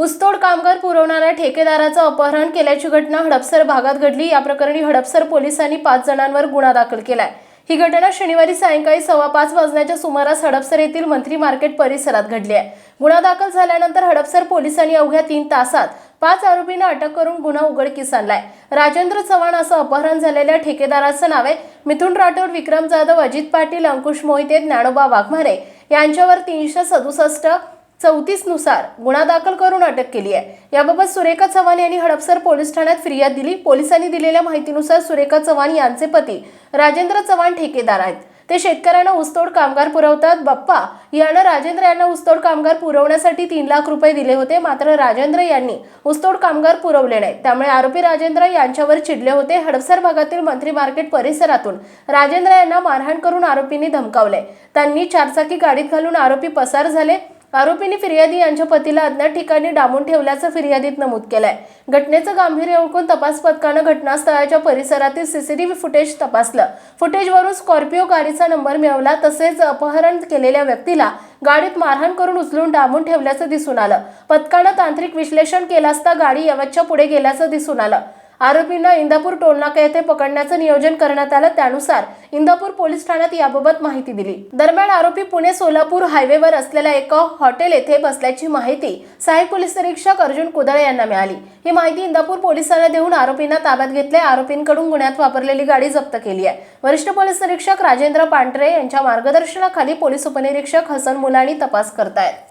ऊसतोड कामगार पुरवणाऱ्या ठेकेदाराचं अपहरण केल्याची घटना हडपसर भागात घडली. या प्रकरणी हडपसर पोलिसांनी पाच जणांवर गुन्हा दाखल केलाय. ही घटना शनिवारी सायंकाळी सव्वा पाच वाजण्याच्या सुमारास हडपसर येथील मंत्री मार्केट परिसरात घडली आहे. गुन्हा दाखल झाल्यानंतर हडपसर पोलिसांनी अवघ्या तीन तासात पाच आरोपींना अटक करून गुन्हा उघडकीस आणलाय. राजेंद्र चव्हाण असं अपहरण झालेल्या ठेकेदाराचं नाव आहे. मिथुन राठोड विक्रम जाधव अजित पाटील अंकुश मोहिते ज्ञानोबा वाघमारे यांच्यावर तीनशे सदुसष्ट चौतीसनुसार गुन्हा दाखल करून अटक केली आहे. याबाबत सुरेखा चव्हाण यांनी हडपसर पोलीस ठाण्यात फिर्याद दिली. पोलिसांनी दिलेल्या माहितीनुसार सुरेखा चव्हाण यांचे पती राजेंद्र चव्हाण ठेकेदार आहेत. ते शेतकऱ्यांना ऊसतोड कामगार पुरवतात. बाप्पा यानं राजेंद्र यांना ऊसतोड कामगार पुरवण्यासाठी तीन लाख रुपये दिले होते. मात्र राजेंद्र यांनी ऊसतोड कामगार पुरवले नाही. त्यामुळे आरोपी राजेंद्र यांच्यावर चिडले होते. हडपसर भागातील मंत्री मार्केट परिसरातून राजेंद्र यांना मारहाण करून आरोपींनी धमकावले. त्यांनी चारचाकी गाडीत घालून आरोपी पसार झाले. आरोपींनी फिर्यादी यांच्या पतीला अज्ञात ठिकाणी डांबून ठेवल्याचं फिर्यादीत नमूद केलंय. घटनेचं गांभीर्य ओळखून तपास पथकानं घटनास्थळाच्या परिसरातील सीसीटीव्ही फुटेज तपासलं. फुटेजवरून स्कॉर्पिओ गाडीचा नंबर मिळवला तसेच अपहरण केलेल्या व्यक्तीला गाडीत मारहाण करून उचलून डांबून ठेवल्याचं दिसून आलं. पथकानं तांत्रिक विश्लेषण केलं असता गाडी यवतच्या पुढे गेल्याचं दिसून आलं. आरोपींना इंदापूर टोलनाका येथे पकडण्याचं नियोजन करण्यात आलं. त्यानुसार इंदापूर पोलीस ठाण्यात याबाबत माहिती दिली. दरम्यान आरोपी पुणे सोलापूर हायवेवर असलेल्या एका हॉटेल येथे बसल्याची माहिती सहाय्यक पोलीस निरीक्षक अर्जुन कुदळे यांना मिळाली. ही माहिती इंदापूर पोलिसांना देऊन आरोपींना ताब्यात घेतले आरोपींकडून गुन्ह्यात वापरलेली गाडी जप्त केली आहे. वरिष्ठ पोलीस निरीक्षक राजेंद्र पांढरे यांच्या मार्गदर्शनाखाली पोलीस उपनिरीक्षक हसन मुलानी तपास करतायत.